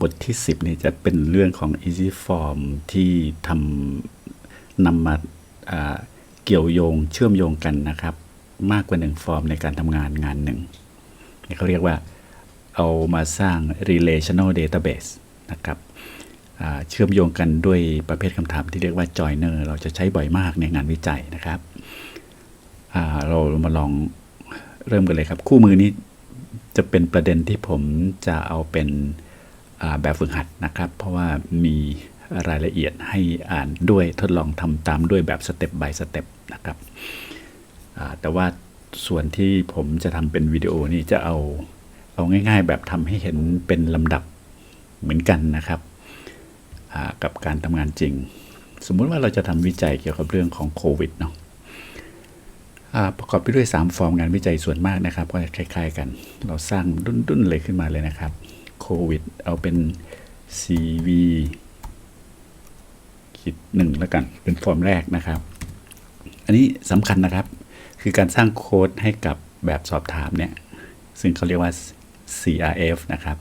บทที่ 10นี่จะเป็นเรื่องของ easy form ที่ทำนำมาาเกี่ยวโยงเชื่อมโยงกันนะครับ มากกว่าหนึ่งฟอร์มในการทำงานงานหนึ่งเขาเรียกว่าเอามาสร้าง relational database นะครับเชื่อมโยงกันด้วยประเภทคำถามที่เรียกว่า joiner เราจะใช้บ่อยมากในงานวิจัยนะครับเรามาลองเริ่มกันเลยครับ คู่มือนี้จะเป็นประเด็นที่ผมจะเอาเป็น แบบฝึกหัดนะครับ เพราะว่ามีรายละเอียดให้อ่านด้วยทดลองทำตามด้วยแบบสเต็ป by สเต็ปนะครับแต่ว่าส่วนที่ผมจะทำเป็นวิดีโอนี่จะเอาเอาง่าย ๆ แบบทำให้เห็นเป็นลำดับเหมือนกันนะครับกับการทำงานจริง สมมุติว่าเราจะทำวิจัยเกี่ยวกับเรื่องของโควิดเนาะประกอบไปด้วย 3 ฟอร์มงานวิจัยส่วนมากนะครับ ก็คล้าย ๆ กัน เราสร้างดุ้นๆเลยขึ้นมาเลยนะครับ โควิด เอาเป็น CV ขีดหนึ่งแล้วกัน เป็นฟอร์มแรกนะครับ อันนี้สำคัญนะครับ คือการสร้างโค้ดให้กับแบบสอบถามเนี่ย ซึ่งเขาเรียกว่า CRF นะครับ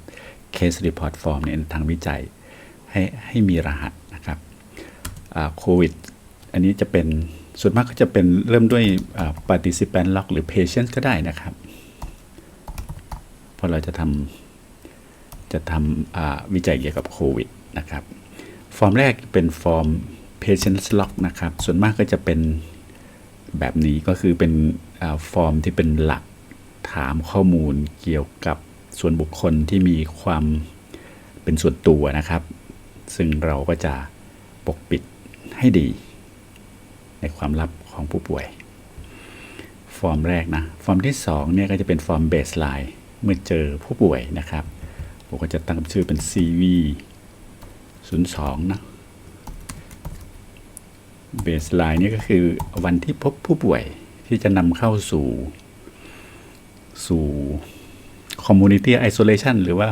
Case Report Form เนี่ยทางวิจัย ให้ให้มีรหัสนะครับโควิด อันนี้จะเป็นส่วนมากก็จะเป็นเริ่มด้วย participant log หรือ patient ก็ได้นะครับเพราะเราจะทำ จะทำวิจัยเกี่ยวกับโควิดนะครับ ฟอร์มแรกเป็นฟอร์ม patient log นะครับ ส่วนมากก็จะเป็นแบบนี้ก็คือเป็นอฟอร์มที่เป็นหลักถามข้อมูลเกี่ยวกับส่วนบุคคลที่มีความเป็นส่วนตัวนะครับ ซึ่งเราก็จะปกปิดให้ดี ในความลับของผู้ป่วย ฟอร์มแรกนะ ฟอร์มที่2เนี่ยก็จะเป็นฟอร์ม baseline เมื่อเจอผู้ป่วยนะครับ ผมก็จะตั้งชื่อเป็น CV 02 นะ baseline นี่ก็คือวันที่พบผู้ป่วยที่จะนำเข้าสู่ สู่ community isolation หรือว่า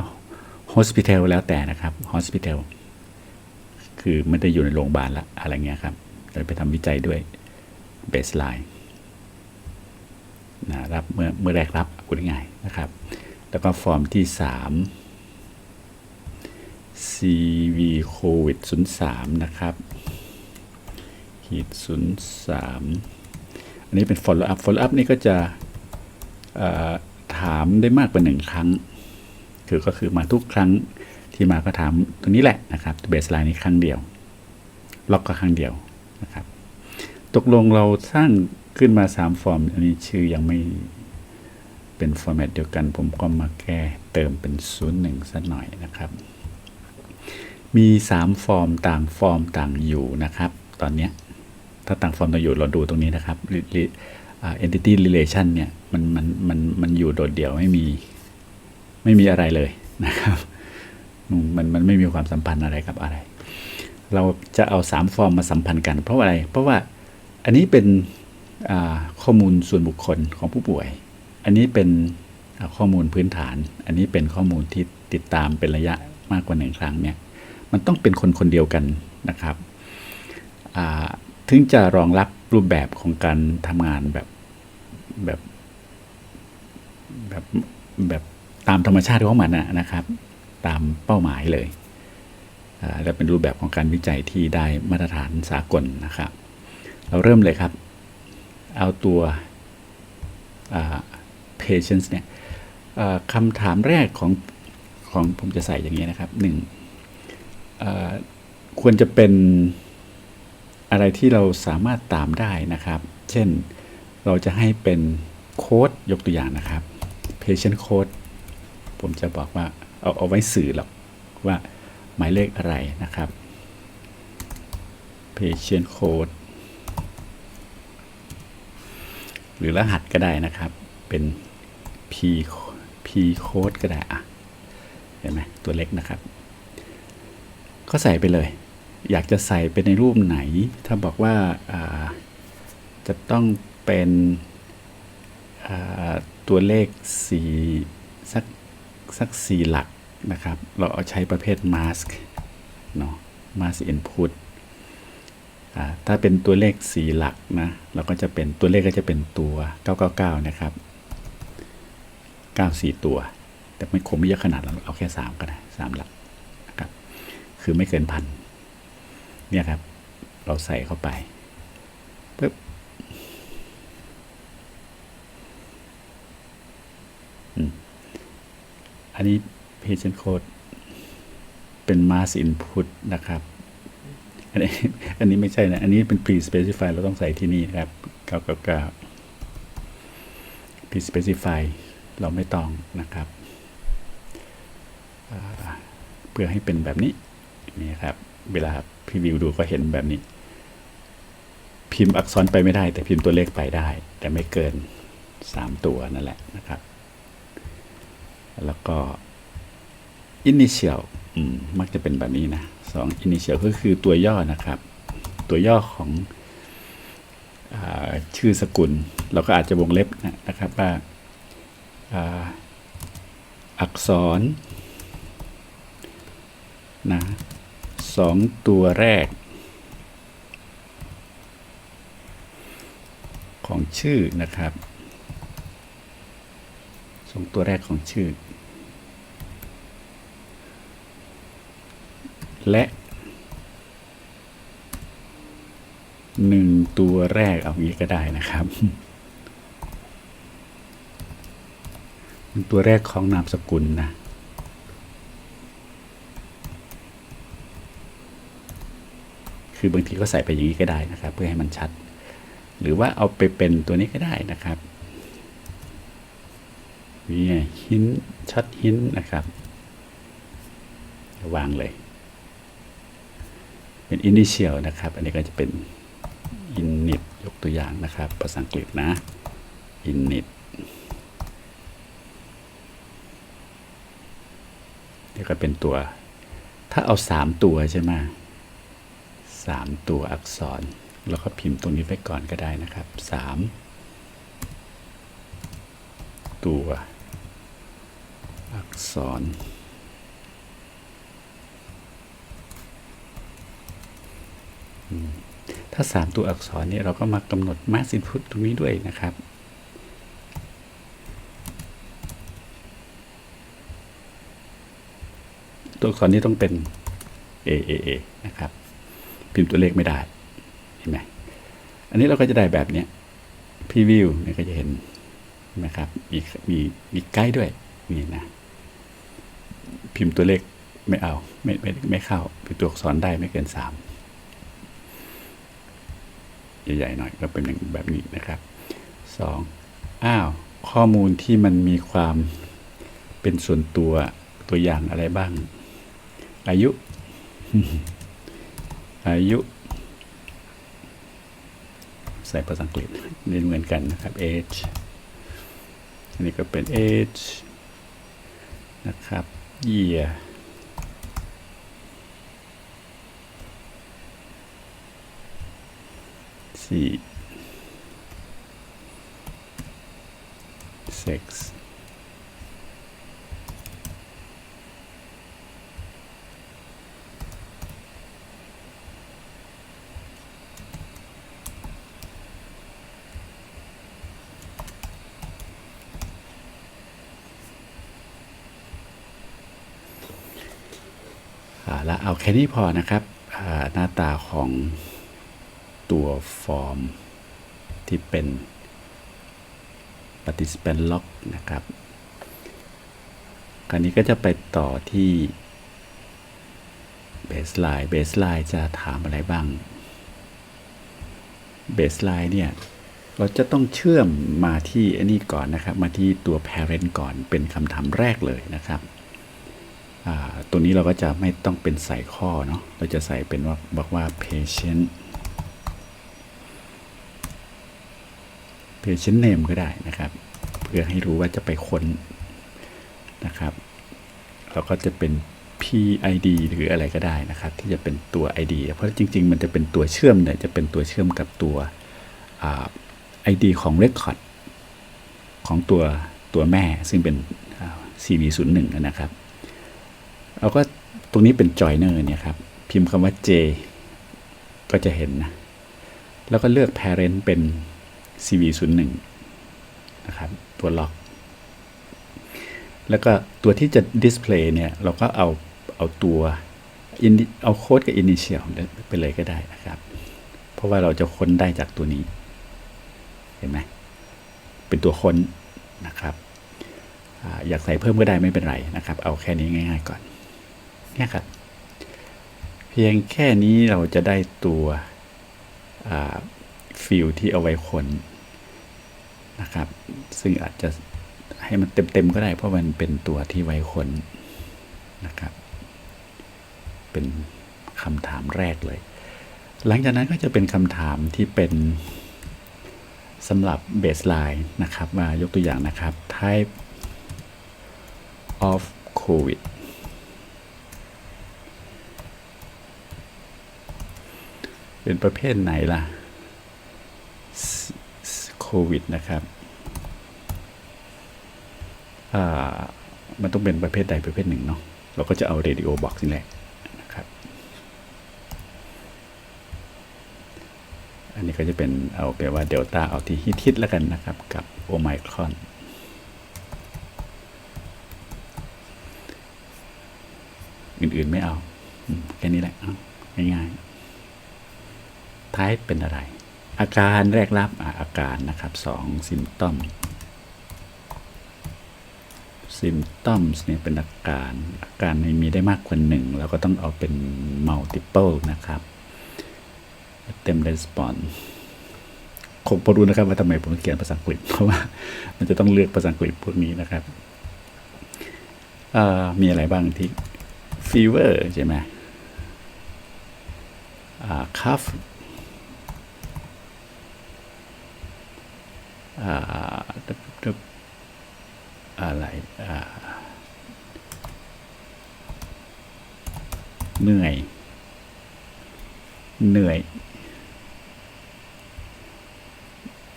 hospital แล้วแต่นะครับ hospital คือไม่ได้อยู่ในโรงพยาบาลละอะไรเงี้ยครับเราไปทำวิจัยด้วย baseline นะรับเมื่อเมื่อแรกรับพูดง่ายนะครับ แล้วก็ฟอร์มที่ 3 CV COVID 03นะครับขีด03 อันนี้เป็น follow up follow up นี่ก็จะถามได้มากกว่าหนึ่งครั้ง คือก็คือมาทุกครั้งที่มาก็ถามตรงนี้แหละนะครับเบสไลน์นี้ครั้งเดียว ล็อกก็ครั้งเดียวนะครับ ตกลงเราสร้างขึ้นมา 3 ฟอร์ม อันนี้ชื่อยังไม่เป็นฟอร์แมตเดียวกัน ผมก็มาแก้เติมเป็น 01สักหน่อยนะครับ มี 3 ฟอร์มต่างฟอร์มต่างอยู่นะครับ ตอนนี้ถ้าต่างฟอร์มต่างอยู่เราดูตรงนี้นะครับ entity relation เนี่ยมันมันมันมันอยู่โดดเดี่ยวไม่มีไม่มีอะไรเลยนะครับมันมันไม่มีความสัมพันธ์อะไรกับอะไร เราจะเอา 3 ฟอร์มมาสัมพันธ์กัน เพราะอะไร เพราะว่าอันนี้เป็นข้อมูลส่วนบุคคลของผู้ป่วย อันนี้เป็นข้อมูลพื้นฐาน อันนี้เป็นข้อมูลที่ติดตามเป็นระยะมากกว่าหนึ่งครั้งเนี่ย มันต้องเป็นคนคนเดียวกันนะครับถึงจะรองรับรูปแบบของการทำงานแบบแบบแบบแบบตามธรรมชาติของมันนะครับ ตามเป้าหมายเลยและเป็นรูปแบบของการวิจัยที่ได้มาตรฐานสากลนะครับ เราเริ่มเลยครับ เอาตัว patients เนี่ยคำถามแรกของของผมจะใส่อย่างนี้นะครับหนึ่ง ควรจะเป็นอะไรที่เราสามารถตามได้นะครับ เช่นเราจะให้เป็นโค้ดยกตัวอย่างนะครับ patient code ผมจะบอกว่าเอาเอาไว้สื่อหรอกว่าหมายเลขอะไรนะครับ patient code หรือรหัสก็ได้นะครับ เป็น p p code ก็ได้อะเห็นไหมตัวเล็กนะครับ ก็ใส่ไปเลย อยากจะใส่เป็นในรูปไหน ถ้าบอกว่าาจะต้องเป็นตัวเลขสีสักสักสี่หลักนะครับ เราเอาใช้ประเภท mask เนาะ mask input ถ้าเป็นตัวเลขสี่หลักนะ เราก็จะเป็นตัวเลขก็จะเป็นตัว 999 นะครับ 94 ตัว แต่ไม่คงไม่เยอะขนาดนั้นเอาแค่ 3 ก็ได้3หลัก คือไม่เกินพันเนี่ยครับ เราใส่เข้าไปปึ๊บอันนี้ patient code เป็น mass input นะครับ อันนี้อันนี้ไม่ใช่นะ อันนี้เป็น pre specify เราต้องใส่ที่นี่นะครับ999 pre specify เราไม่ต้องนะครับ เพื่อให้เป็นแบบนี้ นี่ครับ เวลาพรีวิวดูก็เห็นแบบนี้ พิมพ์อักษรไปไม่ได้ แต่พิมพ์ตัวเลขไปได้ แต่ไม่เกิน 3 ตัวนั่นแหละนะครับ แล้วก็ initial อืมมักจะเป็นแบบนี้นะสอง initial ก็คือตัวย่อนะครับ ตัวย่อของอชื่อสกุล เราก็อาจจะวงเล็บนะนะครับว่าอักษรนะ สองตัวแรก ของชื่อนะครับสองตัวแรกของชื่อ และหนึ่งตัวแรกเอางี้ก็ได้นะครับตัวแรกของนามสกุลนะ คือบางทีก็ใส่ไปอย่างนี้ก็ได้นะครับ เพื่อให้มันชัด หรือว่าเอาไปเป็นตัวนี้ก็ได้นะครับนี่หินชัดหินนะครับวางเลย เป็น initial นะครับ อันนี้ก็จะเป็น init ยกตัวอย่างนะครับ ภาษาอังกฤษนะ init นี่ก็เป็นตัว ถ้าเอาสามตัวใช่ไหม สามตัวอักษร แล้วก็พิมพ์ตรงนี้ไปก่อนก็ได้นะครับสามตัวอักษร ถ้า 3 ตัวอักษรเนี่ยเราก็มากำหนด mass input ตรงนี้ด้วยนะครับตัวอักษรนี้ต้องเป็น A A A นะครับ พิมพ์ตัวเลขไม่ได้ เห็นไหมอันนี้เราก็จะได้แบบเนี้ย preview เนี่ยก็จะเห็นนะครับ มีมีมีไกด์ด้วยนี่นะ พิมพ์ตัวเลขไม่เอา ไม่ไม่ไม่เข้าพิมพ์ตัวอักษรได้ไม่เกินสามใหญ่ๆหน่อยก็เป็นอย่างแบบนี้นะครับสองอ้าว ข้อมูลที่มันมีความเป็นส่วนตัวตัวอย่างอะไรบ้าง อายุ อายุ ใส่ภาษาอังกฤษเรียนเหมือนกันนะครับ age อันนี้ก็เป็น age นะครับ year สี่ six อ่าแล้วเอาแค่นี้พอนะครับหน้าตาของตัวฟอร์มที่เป็น participant log นะครับคราวนี้ก็จะไปต่อที่ baseline baseline จะถามอะไรบ้าง baseline เนี่ย เราจะต้องเชื่อมมาที่อันนี้ก่อนนะครับ มาที่ตัว parent ก่อนเป็นคำถามแรกเลยนะครับ ตัวนี้เราก็จะไม่ต้องเป็นใส่ข้อเนาะเราจะใส่เป็นว่าบอกว่า patient patient name ก็ได้นะครับ เพื่อให้รู้ว่าจะไปค้นนะครับเราก็จะเป็น PID หรืออะไรก็ได้นะครับ ที่จะเป็นตัว ID เพราะจริง ๆ มันจะเป็นตัวเชื่อมเนี่ยจะเป็นตัวเชื่อมกับตัว ID ของ Record ของตัวตัวแม่ซึ่งเป็น CV01 นะครับ เราก็ตรงนี้เป็น joiner เนี่ยครับ พิมพ์คำว่า J ก็จะเห็นนะ แล้วก็เลือก parent เป็น CV01 นะครับ ตัวล็อก แล้วก็ตัวที่จะ display เนี่ย เราก็เอา เอาตัวเอาโค้ดกับ initial ไปเลยก็ได้นะครับ เพราะว่าเราจะค้นได้จากตัวนี้ เห็นไหม เป็นตัวค้นนะครับอาอยากใส่เพิ่มก็ได้ไม่เป็นไรนะครับ เอาแค่นี้ง่าย ๆ ก่อน เนี่ยครับ เพียงแค่นี้เราจะได้ตัวฟิลที่เอาไว้คนนะครับ ซึ่งอาจจะให้มันเต็มๆก็ได้ เพราะมันเป็นตัวที่ไว้คนนะครับ เป็นคำถามแรกเลย หลังจากนั้นก็จะเป็นคำถามที่เป็นสำหรับ baseline นะครับมายกตัวอย่างนะครับ type of covid เป็นประเภทไหนล่ะโควิดนะครับมันต้องเป็นประเภทใดประเภทหนึ่งเนาะเราก็จะเอา radio box นี่แหละนะครับ อันนี้ก็จะเป็นเอาแปลว่าเดลต้าเอาที่ฮิตๆแล้วกันนะครับ กับโอไมครอนอื่นๆไม่เอา แค่นี้แหละง่ายๆ ท้ายเป็นอะไร อาการแรกรับอาการนะครับสองซิมตอมซิมตอมเนี่ยเป็นอาการ อาการมีได้มากกว่าหนึ่งเราก็ต้องเอาเป็น multiple นะครับเต็ม response คงพอรู้นะครับว่าทำไมผมเขียนภาษาอังกฤษ เพราะว่ามันจะต้องเลือกภาษาอังกฤษพวกนี้นะครับ มีอะไรบ้างที่ fever ใช่ไหมอ่า อ่าอะไรอ่าเหนื่อย เหนื่อย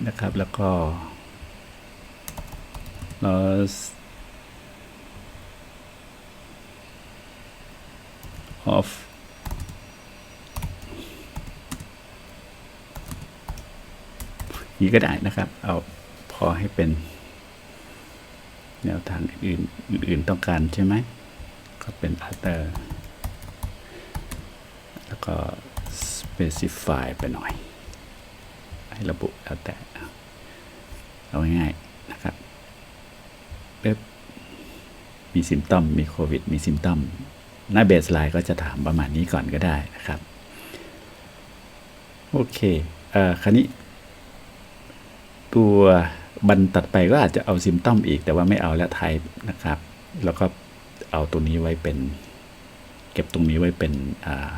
นะครับ แล้วก็ loss of นี้ก็ได้นะครับ เอาพอให้เป็น แนวทางอื่นอื่นๆต้องการใช่ไหม ก็เป็น other แล้วก็ specify ไปหน่อย ให้ระบุแล้วแต่ เอาง่ายๆนะครับเป๊บมีซิมตอม มีโควิด มีซิมตอม หน้าเบสไลน์ก็จะถามประมาณนี้ก่อนก็ได้นะครับ โอเค เอ่อคราวนี้ ตัวบันตัดไปก็อาจจะเอาซิมตอมอีก แต่ว่าไม่เอาแล้วไทป์นะครับ แล้วก็เอาตัวนี้ไว้เป็น เก็บตรงนี้ไว้เป็นอ่า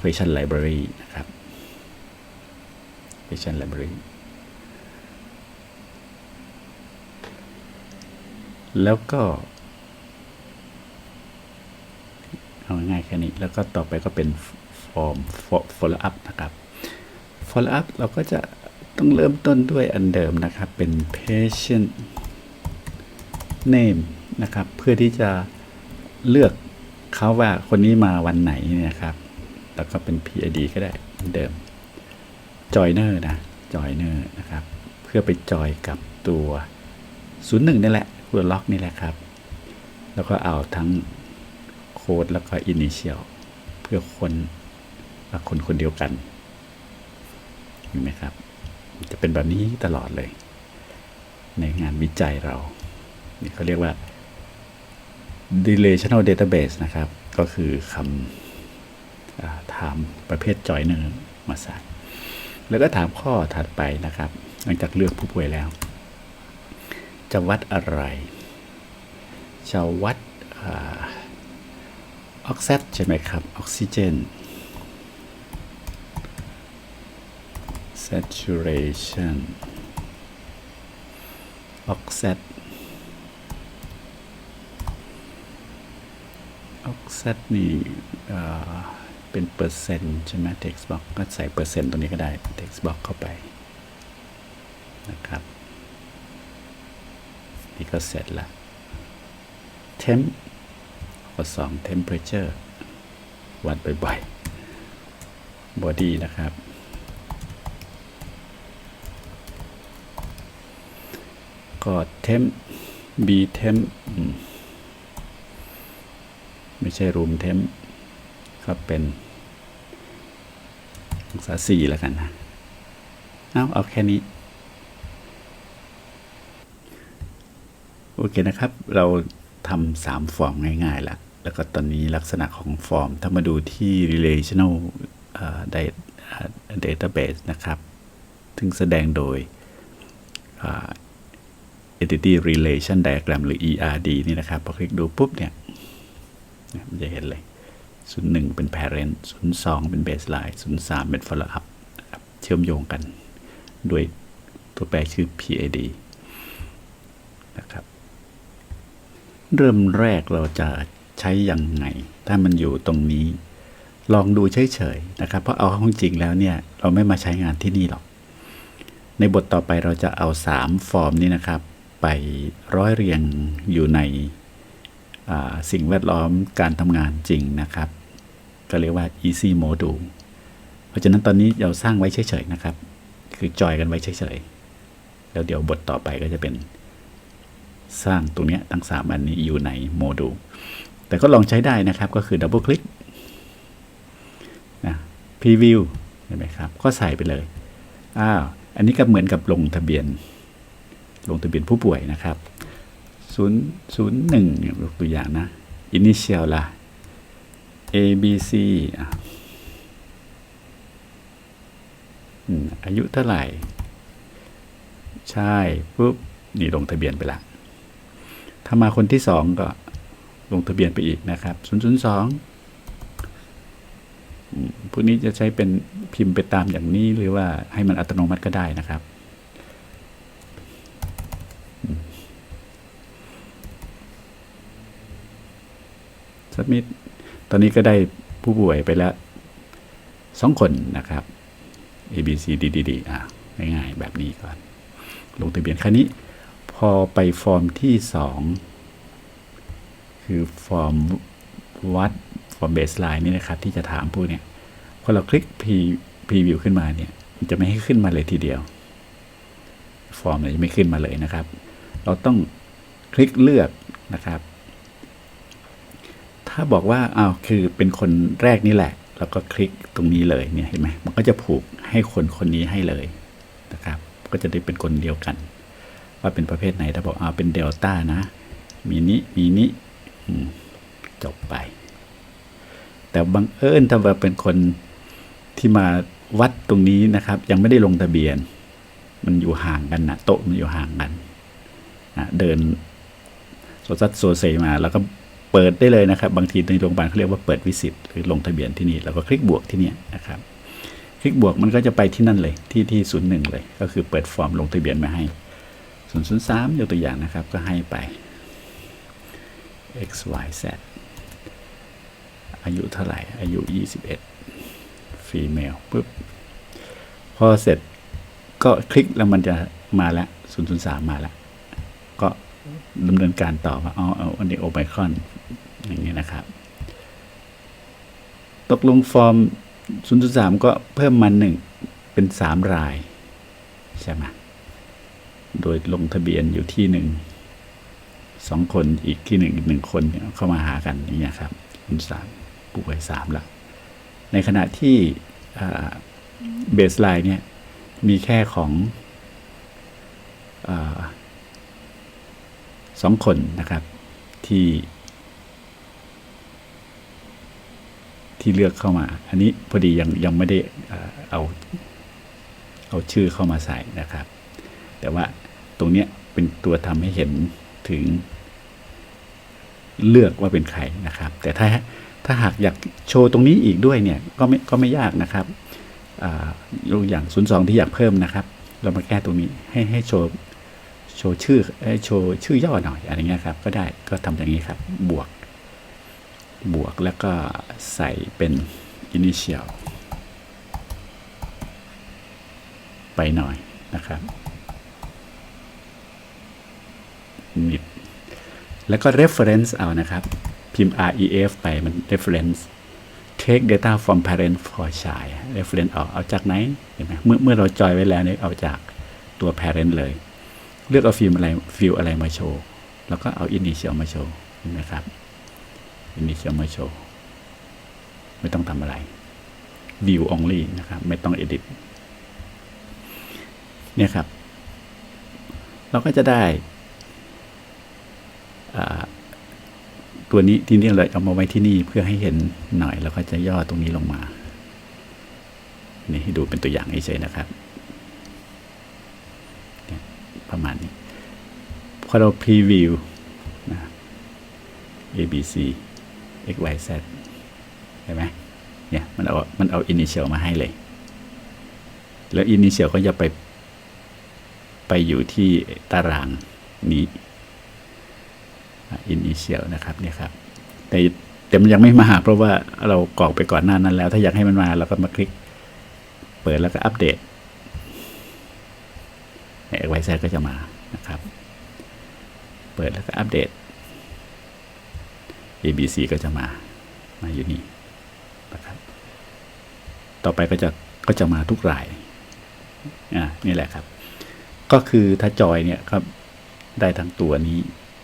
question library นะครับ question library แล้วก็ เอาง่ายแค่นี้ แล้วก็ต่อไปก็เป็น form follow up นะครับ follow up เราก็จะ ต้องเริ่มต้นด้วยอันเดิมนะครับ เป็น patient name นะครับ เพื่อที่จะเลือกเขาว่าคนนี้มาวันไหนนะครับ แล้วก็เป็น PID ก็ได้เหมือนเดิม joiner นะ joiner นะครับ เพื่อไปจอยกับตัว 01นี่แหละตัวล็อกนี่แหละครับ แล้วก็เอาทั้งโค้ดแล้วก็ initial เพื่อคนว่าคนคนเดียวกันเห็นไหมครับ จะเป็นแบบนี้ตลอดเลย ในงานวิจัยเรานี่เขาเรียกว่า relational database นะครับ ก็คือคำถามประเภท joiner มาใส่แล้วก็ถามข้อถัดไปนะครับ หลังจากเลือกผู้ป่วยแล้ว จะวัดอะไร จะวัดออกซิเจนใช่ไหมครับ ออกซิเจน saturation oxide oxide นี่เป็นเปอร์เซ็นต์ใช่ไหม text box ก็ใส่เปอร์เซ็นต์ตรงนี้ก็ได้ text box เข้าไปนะครับ นี่ก็เสร็จล้ว temp ข้อ2 temperature วัดบ่อยๆ body นะครับ ก็ temp b temp อืมไม่ใช่ room temp ก็เป็นองศาสี่แล้วกันนะเอาเอาแค่นี้ โอเคนะครับ เราทำสามฟอร์มง่ายๆล้วแล้วก็ตอนนี้ลักษณะของฟอร์ม ถ้ามาดูที่ relational เอ่อ da- เอ่อ database นะครับซึ่งแสดงโดย entity relation diagram หรือ ERD นี่นะครับ พอคลิกดูปุ๊บเนี่ยเนี่ยมันจะเห็นเลย 01 เป็น parent 02 เป็น baseline 03 เป็น follow up เชื่อมโยงกัน ด้วยตัวแปรชื่อ PAD นะครับ เริ่มแรกเราจะใช้ยังไง ถ้ามันอยู่ตรงนี้ ลองดูเฉยๆนะครับ เพราะเอาเข้าจริงแล้วเนี่ย เราไม่มาใช้งานที่นี่หรอก ในบทต่อไปเราจะเอา 3 ฟอร์มนี้นะครับ ไปร้อยเรียงอยู่ในสิ่งแวดล้อมการทำงานจริงนะครับ ก็เรียกว่า easy module เพราะฉะนั้นตอนนี้เราสร้างไว้เฉยๆนะครับ คือจอยกันไว้เฉยๆ แล้วเดี๋ยวบทต่อไปก็จะเป็นสร้างตรงนี้ทั้ง 3 อันนี้อยู่ในโมดูลแต่ก็ลองใช้ได้นะครับก็คือดับเบิลคลิกนะพรีวิวเห็นไหมครับ ก็ใส่ไปเลย อ้าว อันนี้ก็เหมือนกับลงทะเบียน ลงทะเบียนผู้ป่วยนะครับ0 0 1ยกตัวอย่างนะ initial ล่ะ A B C อายุเท่าไหร่ ใช่ปุ๊บนี่ลงทะเบียนไปละถ้ามาคนที่สองก็ลงทะเบียนไปอีกนะครับ002พวกนี้จะใช้เป็นพิมพ์ไปตามอย่างนี้หรือว่าให้มันอัตโนมัติก็ได้นะครับ สมิธตอนนี้ก็ได้ผู้ป่วยไปแล้วสองคนนะครับ A B C D D D อะง่ายๆแบบนี้ก่อน ลงทะเบียนครั้นี้ พอไปฟอร์มที่สองคือฟอร์มวัดฟอร์มเบสไลน์นี่นะครับ ที่จะถามผู้เนี่ยพอเราคลิก P Preview ขึ้นมาเนี่ยมันจะไม่ให้ขึ้นมาเลยทีเดียว ฟอร์มเนี่ยจะไม่ขึ้นมาเลยนะครับ เราต้องคลิกเลือกนะครับ ถ้าบอกว่าอ้าวคือเป็นคนแรกนี่แหละ แล้วก็คลิกตรงนี้เลยเนี่ยเห็นไหมมันก็จะผูกให้คนคนนี้ให้เลยนะครับ ก็จะได้เป็นคนเดียวกัน ว่าเป็นประเภทไหนถ้าบอกเอาเป็นเดลต้านะ มีนี้มีนี้จบไป แต่บังเอิญถ้าว่าเป็นคนที่มาวัดตรงนี้นะครับ ยังไม่ได้ลงทะเบียน มันอยู่ห่างกันนะโต๊ะมันอยู่ห่างกันนะเดินโซซัดโซเซมาแล้วก็ เปิดได้เลยนะครับ บางทีในโรงพยาบาลเขาเรียกว่าเปิดวิสิตหรือลงทะเบียนที่นี่แล้วก็คลิกบวกที่นี่นะครับ คลิกบวกมันก็จะไปที่นั่นเลยที่ที่ศูนย์หนึ่งเลย ก็คือเปิดฟอร์มลงทะเบียนมาให้ศูนย์ศูนย์สามยกตัวอย่างนะครับก็ให้ไป x y z อายุเท่าไหร่อายุ 21 female ปุ๊บพอเสร็จก็คลิกแล้วมันจะมาแล้ว003 มาแล้ว ดำเนินการต่อว่าอาเอาอันนี้โอไมครอนอย่างนี้นะครับ ตกลงฟอร์ม003ก็เพิ่มมาหนึ่งเป็น3ราย ใช่ไหมโดยลงทะเบียนอยู่ที่หนึ่งสองคนอีกที่หนึ่งอีกหนึ่งคนเข้ามาหากันอย่างเงี้ยครับคุณสามป่วยสามละในขณะที่เบสไลน์เนี่ยมีแค่ของอา สองคนนะครับที่ที่เลือกเข้ามา อันนี้พอดียังยังไม่ได้เอาเอาชื่อเข้ามาใส่นะครับ แต่ว่าตรงเนี้ยเป็นตัวทำให้เห็นถึงเลือกว่าเป็นใครนะครับ แต่ถ้าถ้าหากอยากโชว์ตรงนี้อีกด้วยเนี่ยก็ไม่ก็ไม่ยากนะครับอ่ายกอย่าง 02 ที่อยากเพิ่มนะครับ เรามาแก้ตรงนี้ให้ให้โชว์ โชว์ชื่อโชว์ชื่อย่อหน่อยอะไรเงี้ยครับก็ได้ก็ทำอย่างนี้ครับ บวก บวกแล้วก็ใส่เป็น initial ไปหน่อยนะครับนิดแล้วก็ reference เอานะครับ พิมพ์ ref ไปมัน reference take data from parent for child reference ออกเอาจากไหนเห็นไหมเมื่อเมื่อเราจอยไว้แล้วเนี่ยเอาจากตัว parent เลย เลือกเอาฟิล์มอะไรฟิลอะไรมาโชว์แล้วก็เอา initial มาโชว์เห็นไหมครับ initial มาโชว์ไม่ต้องทำอะไร view only นะครับ ไม่ต้อง edit เนี่ยครับ เราก็จะได้ตัวนี้ที่นี้เราเอามาไว้ที่นี่เพื่อให้เห็นหน่อย แล้วก็จะย่อตรงนี้ลงมา นี่ให้ดูเป็นตัวอย่างเฉยๆนะครับเนี่ยประมาณนี้ พอเรา preview นะ A B C X Y Z เห็นไหมเนี่ยมันเอา มันเอา initial มาให้เลย แล้ว initial ก็จะไป ไปอยู่ที่ตารางนี้ initial นะครับเนี่ยครับ แต่แต่มันยังไม่มาเพราะว่าเรากรอกไปก่อนหน้านั้นแล้ว ถ้าอยากให้มันมาเราก็มาคลิก เปิดแล้วก็อัปเดต X Y Z ก็จะมา เปิดแล้วก็อัปเดต A B C ก็จะมา มาอยู่นี่นะครับ ต่อไปก็จะก็จะมาทุกราย อ่า นี่แหละครับ ก็คือถ้าจอยเนี่ยครับได้ทั้งตัวนี้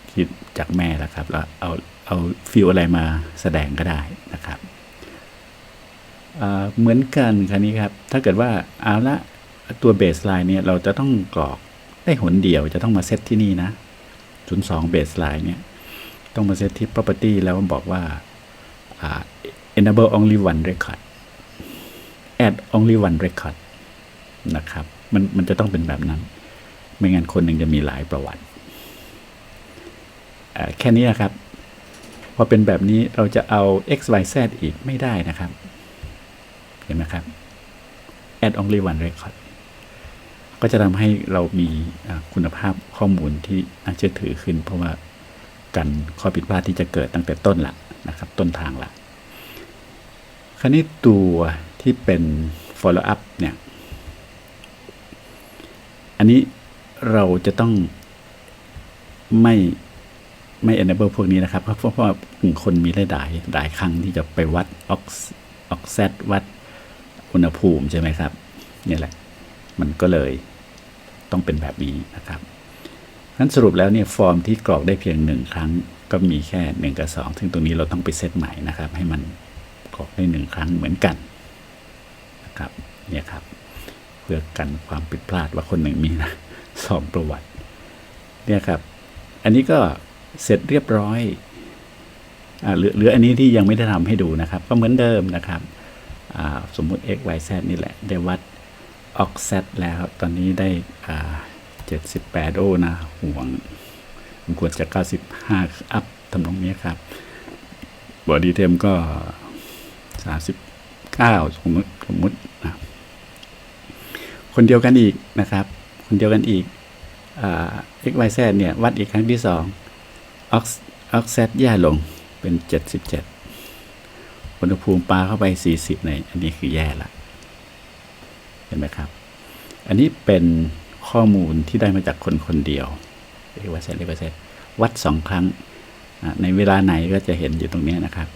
ที่จากแม่แล้วครับ แล้วเอาเอาฟิลอะไรมาแสดงก็ได้นะครับอ่าเหมือนกันคันนี้ครับ ถ้าเกิดว่าเอาละตัวเบสไลน์เนี่ยเราจะต้องกรอกได้หนเดียวจะต้องมาเซตที่นี่นะ 02 baseline เนี่ย ต้องมาเซตที่ property แล้วบอกว่า enable only one record add only one record นะครับ มันมันจะต้องเป็นแบบนั้น ไม่งั้นคนหนึ่งจะมีหลายประวัติ แค่นี้นะครับ พอเป็นแบบนี้เราจะเอา x y z อีกไม่ได้นะครับ เห็นไหมครับ add only one record ก็จะทำให้เรามีคุณภาพข้อมูลที่น่าเชื่อถือขึ้น เพราะว่ากันข้อผิดพลาดที่จะเกิดตั้งแต่ต้นละนะครับ ต้นทางละคราวนี้ตัวที่เป็น follow up เนี่ย อันนี้เราจะต้องไม่ไม่ enable พวกนี้นะครับ เพราะเพราะว่าคนมีหลายหลายหลายครั้งที่จะไปวัด ox oxet วัดอุณหภูมิใช่ไหมครับ นี่แหละ มันก็เลย ต้องเป็นแบบนี้นะครับนั้นสรุปแล้วเนี่ยฟอร์มที่กรอกได้เพียงหนึ่งครั้ง ก็มีแค่หนึ่งกับสองซึ่งตรงนี้เราต้องไปเซตใหม่นะครับ ให้มันกรอกได้หนึ่งครั้งเหมือนกันนะครับเนี่ยครับ เพื่อกันความผิดพลาดว่าคนหนึ่งมีนะสองประวัติเนี่ยครับ อันนี้ก็เสร็จเรียบร้อยอ่าหลือหลืออันนี้ที่ยังไม่ได้ทำให้ดูนะครับ ก็เหมือนเดิมนะครับอ่าสมมุติ x y z นี่แหละ ได้วัด offset แล้วตอนนี้ได้อ่า78โอนะห่วงมันควรจะ95อัพทำตรงนี้ครับบอดี้เทมก็39สมมติสมมตินะคนเดียวกันอีกนะครับ คนเดียวกันอีกอ x y z เนี่ย วัดอีกครั้งที่สองออกออกเซตแย่ลงเป็น77อุณหภูมิปลาเข้าไป40ในอันนี้คือแย่ละ ห็นไหมครับ อันนี้เป็นข้อมูลที่ได้มาจากคนคนเดียวเรียกว่าเซตเรียกว่าเซตวัดสองครั้ง ในเวลาไหนก็จะเห็นอยู่ตรงนี้นะครับ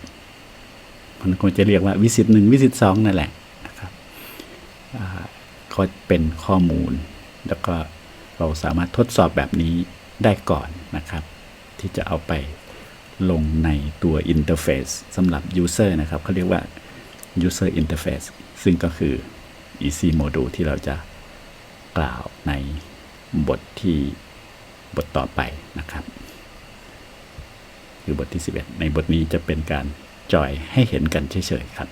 มันคงจะเรียกว่าวิสิตหนึ่งวิสิตสองนั่นแหละนะครับก็เป็นข้อมูล แล้วก็เราสามารถทดสอบแบบนี้ได้ก่อนนะครับ ที่จะเอาไปลงในตัว Interface สำหรับ User นะครับเขาเรียกว่า User Interface ซึ่งก็คือ Easy Module ที่เราจะกล่าวในบทที่บทต่อไปนะครับ คือบทที่ 11 ในบทนี้จะเป็นการจอยให้เห็นกันเฉยๆครับ